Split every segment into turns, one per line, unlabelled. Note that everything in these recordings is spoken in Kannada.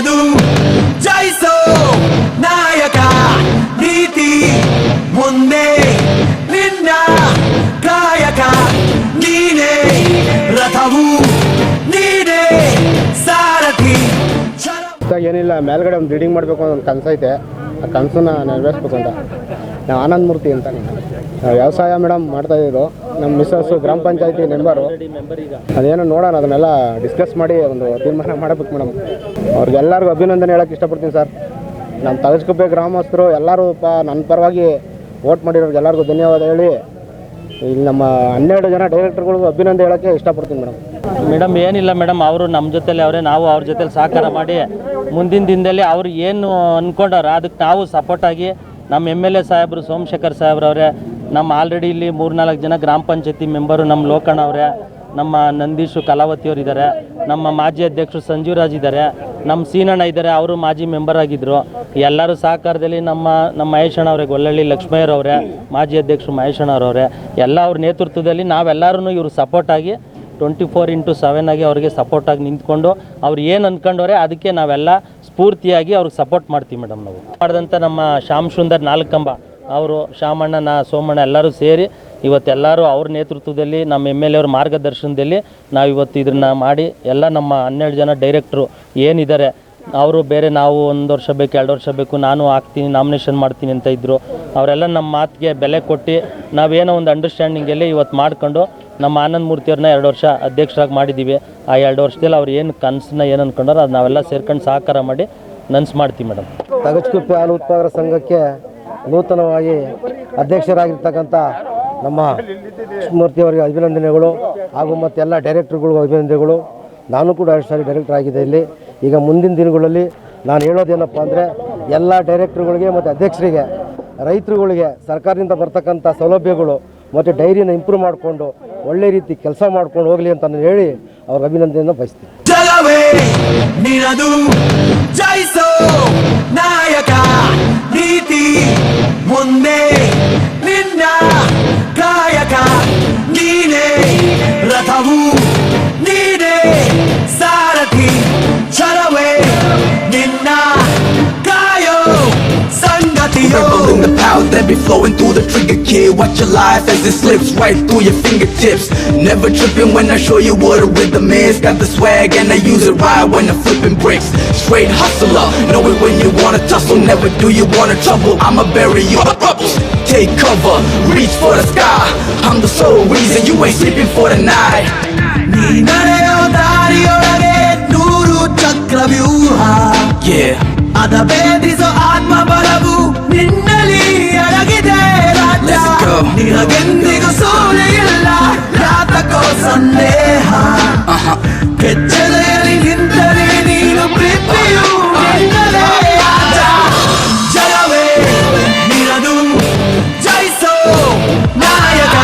ನಿನದು ಜಯಿಸೋ ನಾಯಕ ನೀತಿ ಮುಂದೆ ನಿನ್ನ ಕಾಯಕ ನೀನೇ. ರಥವು ನೀನೇ. ಸಾರಥಿ.
ಏನಿಲ್ಲ, ಮೇಲ್ಗಡೆ ಒಂದು ರೀಡಿಂಗ್ ಮಾಡಬೇಕು ಅನ್ನೋ ಒಂದು ಕನಸೈತೆ ಆ ಕನಸನ್ನ ನೆರವೇರಿಸ್ಬೇಕು ಅಂತ. ನಾವು ಆನಂದ್ ಮೂರ್ತಿ ಅಂತ ವ್ಯವಸಾಯ ಮೇಡಮ್ ಮಾಡ್ತಾ ಇದ್ದು ನಮ್ಮ ಮಿಸ್ಸಸ್ಸು ಗ್ರಾಮ ಪಂಚಾಯತಿ ಮೆಂಬರು. ಅದೇನೋ ನೋಡೋಣ, ಅದನ್ನೆಲ್ಲ ಡಿಸ್ಕಸ್ ಮಾಡಿ ಒಂದು ತೀರ್ಮಾನ ಮಾಡಬೇಕು ಮೇಡಮ್. ಅವ್ರಿಗೆಲ್ಲರಿಗೂ ಅಭಿನಂದನೆ ಹೇಳೋಕ್ಕೆ ಇಷ್ಟಪಡ್ತೀನಿ ಸರ್. ನಮ್ಮ ತಗಸ್ಕೊಪ್ಪೆ ಗ್ರಾಮಸ್ಥರು ಎಲ್ಲರೂ ಪ ನನ್ನ ಪರವಾಗಿ ವೋಟ್ ಮಾಡಿರೋರಿಗೆ ಎಲ್ಲರಿಗೂ ಧನ್ಯವಾದ ಹೇಳಿ, ಇಲ್ಲಿ ನಮ್ಮ ಹನ್ನೆರಡು ಜನ ಡೈರೆಕ್ಟರ್ಗಳಿಗೂ ಅಭಿನಂದನೆ ಹೇಳೋಕ್ಕೆ ಇಷ್ಟಪಡ್ತೀನಿ ಮೇಡಮ್.
ಮೇಡಮ್, ಏನಿಲ್ಲ ಮೇಡಮ್, ಅವರು ನಮ್ಮ ಜೊತೆಲಿ ಅವರೇ, ನಾವು ಅವ್ರ ಜೊತೆಲಿ ಸಹಕಾರ ಮಾಡಿ ಮುಂದಿನ ದಿನದಲ್ಲಿ ಅವ್ರು ಏನು ಅಂದ್ಕೊಂಡವ್ರ ಅದಕ್ಕೆ ನಾವು ಸಪೋರ್ಟ್ ಆಗಿ ನಮ್ಮ ಎಂ ಎಲ್ ಎ ಸಾಹೇಬರು, ಸೋಮಶೇಖರ್ ಸಾಹೇಬ್ರವ್ರೆ ನಮ್ಮ ಆಲ್ರೆಡಿ ಇಲ್ಲಿ ಮೂರ್ನಾಲ್ಕು ಜನ ಗ್ರಾಮ ಪಂಚಾಯತಿ ಮೆಂಬರು, ನಮ್ಮ ಲೋಕಣ್ಣ ಅವರೇ, ನಮ್ಮ ನಂದೀಶು ಕಲಾವತಿಯವರು ಇದ್ದಾರೆ ನಮ್ಮ ಮಾಜಿ ಅಧ್ಯಕ್ಷರು ಸಂಜೀವರಾಜ್ ಇದ್ದಾರೆ ನಮ್ಮ ಸೀನಣ್ಣ ಇದ್ದಾರೆ ಅವರು ಮಾಜಿ ಮೆಂಬರ್ ಆಗಿದ್ದರು ಎಲ್ಲರೂ ಸಹಕಾರದಲ್ಲಿ ನಮ್ಮ ನಮ್ಮ ಮಹೇಶಣ್ಣ ಅವ್ರಿಗೆ ಒಳ್ಳಳ್ಳಿ ಲಕ್ಷ್ಮಯ್ಯರವ್ರೆ ಮಾಜಿ ಅಧ್ಯಕ್ಷರು ಮಹೇಶ್ ಅಣ್ಣವ್ರವ್ರೆ ಎಲ್ಲ ಅವ್ರ ನೇತೃತ್ವದಲ್ಲಿ ನಾವೆಲ್ಲರೂ ಇವರು ಸಪೋರ್ಟ್ ಆಗಿ ಟ್ವೆಂಟಿ ಫೋರ್ ಇಂಟು ಸೆವೆನ್ ಆಗಿ ಅವರಿಗೆ ಸಪೋರ್ಟಾಗಿ ನಿಂತ್ಕೊಂಡು ಅವ್ರು ಏನು ಅಂದ್ಕೊಂಡವ್ರೆ ಅದಕ್ಕೆ ನಾವೆಲ್ಲ ಸ್ಫೂರ್ತಿಯಾಗಿ ಅವ್ರಿಗೆ ಸಪೋರ್ಟ್ ಮಾಡ್ತೀವಿ ಮೇಡಮ್ ನಾವು. ಮಾಡಿದಂಥ ನಮ್ಮ ಶ್ಯಾಮ್ ಸುಂದರ್ ನಾಲ್ಕಂಬ, ಅವರು ಶ್ಯಾಮಣ್ಣ, ನಾ, ಸೋಮಣ್ಣ ಎಲ್ಲರೂ ಸೇರಿ ಇವತ್ತೆಲ್ಲರೂ ಅವ್ರ ನೇತೃತ್ವದಲ್ಲಿ ನಮ್ಮ ಎಂ ಎಲ್ ಎ ಅವ್ರ ಮಾರ್ಗದರ್ಶನದಲ್ಲಿ ನಾವು ಇವತ್ತು ಇದನ್ನು ಮಾಡಿ ಎಲ್ಲ ನಮ್ಮ ಹನ್ನೆರಡು ಜನ ಡೈರೆಕ್ಟ್ರು ಏನಿದ್ದಾರೆ ಅವರು ಬೇರೆ ನಾವು ಒಂದು ವರ್ಷ ಬೇಕು, ಎರಡು ವರ್ಷ ಬೇಕು, ನಾನು ಹಾಕ್ತೀನಿ ನಾಮಿನೇಷನ್ ಮಾಡ್ತೀನಿ ಅಂತ ಇದ್ದರು ಅವರೆಲ್ಲ ನಮ್ಮ ಮಾತಿಗೆ ಬೆಲೆ ಕೊಟ್ಟು ನಾವೇನೋ ಒಂದು ಅಂಡರ್ಸ್ಟ್ಯಾಂಡಿಂಗಲ್ಲಿ ಇವತ್ತು ಮಾಡ್ಕೊಂಡು ನಮ್ಮ ಆನಂದ್ ಮೂರ್ತಿಯವ್ರನ್ನ ಎರಡು ವರ್ಷ ಅಧ್ಯಕ್ಷರಾಗಿ ಮಾಡಿದ್ದೀವಿ. ಆ ಎರಡು ವರ್ಷದಲ್ಲಿ ಅವ್ರು ಏನು ಕನಸನ್ನ ಏನು ಅಂದ್ಕೊಂಡಾರೋ ಅದು ನಾವೆಲ್ಲ ಸೇರ್ಕೊಂಡು ಸಹಕಾರ ಮಾಡಿ ನನ್ಸ್ ಮಾಡ್ತೀವಿ ಮೇಡಮ್.
ತಗಚ್ಕುಪ್ಪೆ ಹಾಲು ಉತ್ಪಾದಕರ ಸಂಘಕ್ಕೆ ನೂತನವಾಗಿ ಅಧ್ಯಕ್ಷರಾಗಿರ್ತಕ್ಕಂಥ ನಮ್ಮ ಮೂರ್ತಿಯವರಿಗೆ ಅಭಿನಂದನೆಗಳು ಹಾಗೂ ಮತ್ತೆಲ್ಲ ಡೈರೆಕ್ಟ್ರುಗಳಿಗೂ ಅಭಿನಂದನೆಗಳು. ನಾನು ಕೂಡ ಎರಡು ಸಾರಿ ಡೈರೆಕ್ಟರ್ ಆಗಿದೆ ಇಲ್ಲಿ. ಈಗ ಮುಂದಿನ ದಿನಗಳಲ್ಲಿ ನಾನು ಹೇಳೋದೇನಪ್ಪ ಅಂದರೆ ಎಲ್ಲ ಡೈರೆಕ್ಟ್ರುಗಳಿಗೆ ಮತ್ತು ಅಧ್ಯಕ್ಷರಿಗೆ, ರೈತರುಗಳಿಗೆ, ಸರ್ಕಾರದಿಂದ ಬರ್ತಕ್ಕಂಥ ಸೌಲಭ್ಯಗಳು ಮತ್ತು ಡೈರಿನ ಇಂಪ್ರೂವ್ ಮಾಡಿಕೊಂಡು ಒಳ್ಳೆ ರೀತಿ ಕೆಲಸ ಮಾಡ್ಕೊಂಡು ಹೋಗಲಿ ಅಂತ ಹೇಳಿ ಅವ್ರ ಅಭಿನಂದನೆಯನ್ನು ಬಯಸ್ತೀನಿ.
ನಾಯಕ, ನೀತಿ.
be flowing through the trigger kid Watch your life as it slips right through your fingertips Never tripping when I show you what a rhythm is Got the swag and I use it right when I'm flipping bricks Straight hustler, know it when you wanna tussle Never do you wanna trouble, I'ma bury you bubbles Take cover, reach for the sky I'm the sole reason you ain't sleeping for the night
ನೀ ನಡೆಯೋ ದಾರಿಯೊಳಗೆ ನೂರು ಚಕ್ರವ್ಯೂಹ
Yeah
ಅದ ಭೇದಿಸೋ ಆತ್ಮ ಬಲವು ನಿನ್ನಲ್ಲಿ ನಿನಗೆಂದಿಗೂ ಸೋಲೆ ಇಲ್ಲ ಯಾತಕೋ ಸಂದೇಹ ಕೆಚ್ಚಲೆಯಲ್ಲಿ ನಿಂತರೆ ನೀನು ಪ್ರೀತಿಯು ನಿನ್ನದೇ ರಾಜ ಜಲವೇ ನಿನದು ಜಯಿಸೋ ನಾಯಕ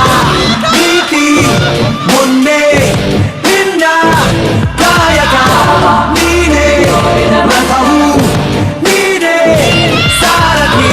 ನೀತಿ ಮುಂದೆ ನಿನ್ನ ಕಾಯಕ ನೀನೇ ರಥವು ನೀನೇ ಸಾರಥಿ